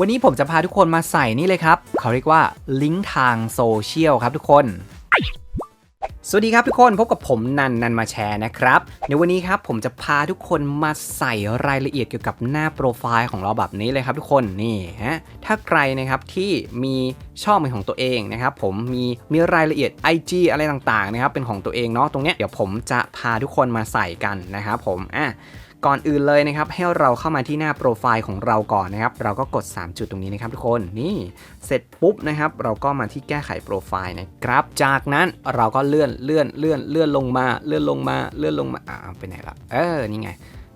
วันนี้ผมจะพาทุกคนมาใส่นี่เลยครับ เขาเรียกว่าลิงก์ทางโซเชียลครับทุกคน สวัสดีครับทุกคนพบกับผมนันนันมาแชร์นะครับ ในวันนี้ครับผมจะพาทุกคนมาใส่รายละเอียดเกี่ยวกับหน้าโปรไฟล์ของเราแบบนี้เลยครับทุกคนนี่ฮะถ้าใครนะครับที่มีช่องเป็นของตัวเองนะครับผมมีมีรายละเอียด IG อะไรต่างๆนะครับเป็นของตัวเองเนาะตรงเนี้ยเดี๋ยวผมจะพาทุกคนมาใส่กันนะครับผมอะ ก่อนอื่นเลยนะครับให้เราเข้ามาที่หน้าโปรไฟล์ของเราก่อนนะครับ เราก็กด 3 จุดตรงนี้นะครับทุกคนนี่เสร็จปุ๊บนะครับ เราก็มาที่แก้ไขโปรไฟล์นะครับ จากนั้นเราก็เลื่อนเลื่อนเลื่อนเลื่อนลงมาเลื่อนลงมาเลื่อนลงมาอ่าไปไหนละเออนี่ไง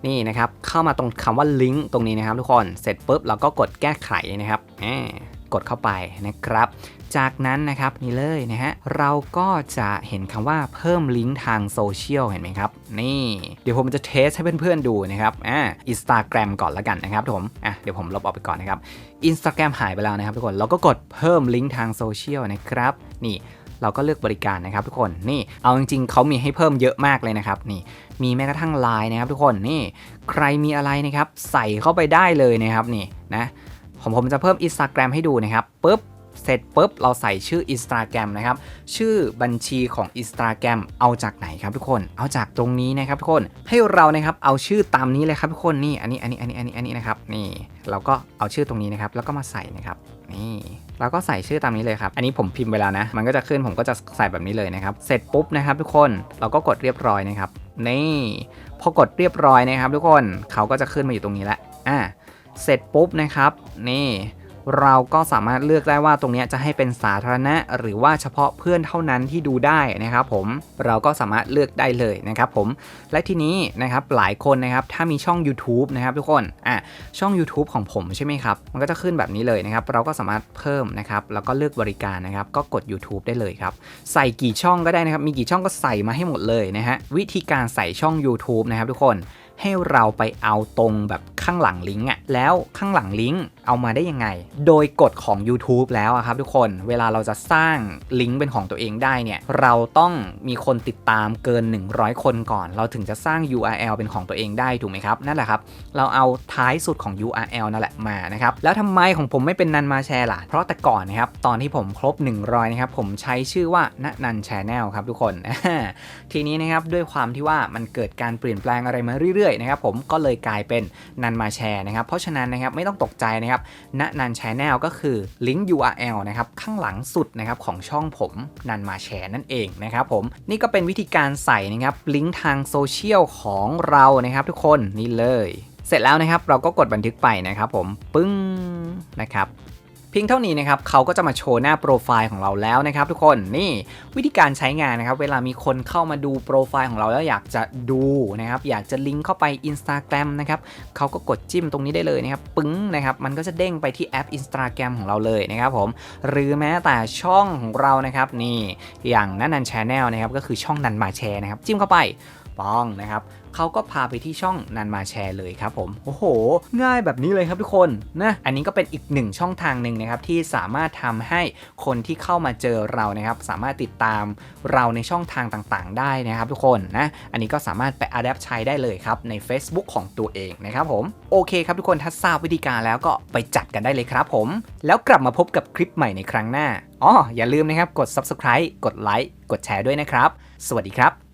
นี่นะครับเข้ามาตรงคำว่าลิงก์ตรงนี้นะครับทุกคนเสร็จปุ๊บเราก็กดแก้ไขนะครับแหมกดเข้าไปนะครับ จากนั้นนะครับนี่เลยนะฮะเราก็จะเห็นคำว่าเพิ่มลิงก์ทางโซเชียลเห็นไหมครับ นี่ เดี๋ยวผมจะเทสให้เพื่อนๆดูนะครับอ่าอินสตาแกรมก่อนละกันนะครับทุกผมอะเดี๋ยวผมลบออกไปก่อนนะครับอินสตาแกรมหายไปแล้วนะครับทุกคนเราก็กดเพิ่มลิงก์ทางโซเชียลนะครับ นี่เราก็เลือกบริการนะครับทุกคนนี่เอาจริงๆเขามีให้เพิ่มเยอะมากเลยนะครับนี่มีแม้กระทั่งไลน์นะครับทุกคนนี่ใครมีอะไรนะครับใส่เข้าไปได้เลยนะครับนี่นะผมผมจะเพิ่ม Instagram ให้ดูนะครับปุ๊บ เสร็จปุ๊บเราใส่ชื่อ Instagram นะครับ ชื่อบัญชีของ Instagram เอาจากไหนครับทุกคน เอาจากตรงนี้นะครับทุกคน ให้เรานะครับเอาชื่อตามนี้เลยครับทุกคนนี่อันนี้อันนี้อันนี้อันนี้อันนี้นะครับนี่เราก็เอาชื่อตรงนี้นะครับแล้วก็มาใส่นะครับนี่เราก็ใส่ชื่อตามนี้เลยครับ อันนี้ผมพิมพ์ไปแล้วนะ มันก็จะขึ้นผมก็จะใส่แบบนี้เลยนะครับ เสร็จปุ๊บนะครับทุกคนเราก็กดเรียบร้อยนะครับนี่พอกดเรียบร้อยนะครับ ทุกคนเขาก็จะขึ้นมาอยู่ตรงนี้แล้วอ่าเสร็จปุ๊บนะครับ นี่ เราก็สามารถเลือกได้ว่าตรงนี้จะให้เป็นสาธารณะ หรือว่าเฉพาะเพื่อนเท่านั้นที่ดูได้นะครับผมเราก็สามารถเลือกได้เลยนะครับผมและทีนี้นะครับหลายคนนะครับถ้ามีช่อง YouTube นะครับทุกคนอะช่อง YouTube ของผมใช่ไหมครับมันก็จะขึ้นแบบนี้เลยนะครับเราก็สามารถเพิ่มนะครับแล้วก็เลือกบริการนะครับก็กด YouTube ได้เลยครับใส่กี่ช่องก็ได้นะครับมีกี่ช่องก็ใส่มาให้หมดเลยนะฮะวิธีการใส่ช่อง YouTube นะครับทุกคนให้เราไปเอาตรงแบบข้างหลังลิงก์อะแล้วข้างหลังลิงก์เอามาได้ยังไง โดยกฎของ YouTube แล้วอะครับทุกคนเวลาเราจะสร้างลิงก์เป็นของตัวเองได้เนี่ยเราต้องมีคนติดตามเกิน 100 คนก่อน เราถึงจะสร้าง URL เป็นของตัวเองได้ถูกไหมครับนั่นแหละครับ เราเอาท้ายสุดของ URL นั่นแหละมานะครับแล้วทำไมของผมไม่เป็นนันมาแชร์ล่ะ เพราะแต่ก่อนนะครับตอนที่ผมครบ 100นะครับผมใช้ชื่อว่าณนันแชนแนลครับทุกคน ทีนี้นะครับด้วยความที่ว่ามันเกิดการเปลี่ยนแปลงอะไรมาเรื่อยๆนะครับผมก็เลยกลายเป็นนันมาแชร์นะครับ เพราะฉะนั้นนะครับไม่ต้องตกใจนะครับณนันแชแนลก็คือลิงก์ URL นะครับข้างหลังสุดนะครับของช่องผมนันมาแชร์นั่นเองนะครับผมนี่ก็เป็นวิธีการใส่นะครับลิงก์ทางโซเชียลของเรานะครับ ทุกคนนี่เลย เสร็จแล้วนะครับเราก็กดบันทึกไปนะครับผมปึ้งนะครับ พียงเท่านี้นะครับเขาก็จะมาโชว์หน้าโปรไฟล์ของเราแล้วนะครับทุกคนนี่วิธีการใช้งานนะครับเวลามีคนเข้ามาดูโปรไฟล์ของเราแล้วอยากจะดูนะครับอยากจะลิงก์เข้าไป Instagram นะครับเขาก็กดจิ้มตรงนี้ได้เลยนะครับปึ้งนะครับมันก็จะเด้งไปที่แอป Instagram ของเราเลยนะครับผมหรือแม้แต่ช่องของเรานะครับนี่อย่างนันนันชาแนลนะครับก็คือช่องนันมาแชร์นะครับจิ้มเข้าไปป้องนะครับ เขาก็พาไปที่ช่องนันมาแชร์เลยครับผมโอ้โห ง่ายแบบนี้เลยครับทุกคนนะอันนี้ก็เป็นอีกหนึ่งช่องทางหนึ่งนะครับที่สามารถทำให้คนที่เข้ามาเจอเรานะครับ สามารถติดตามเราในช่องทางต่างๆ ได้นะครับทุกคนนะอันนี้ก็สามารถไปอัดแอปใช้ได้เลยครับใน Facebook ของตัวเองนะครับผมโอเคครับทุกคนถ้าทราบวิธีการแล้วก็ไปจัดกันได้เลยครับผม แล้วกลับมาพบกับคลิปใหม่ในครั้งหน้าอ๋ออย่าลืมนะครับกด subscribe กดไลค์กดแชร์ด้วยนะครับ สวัสดีครับ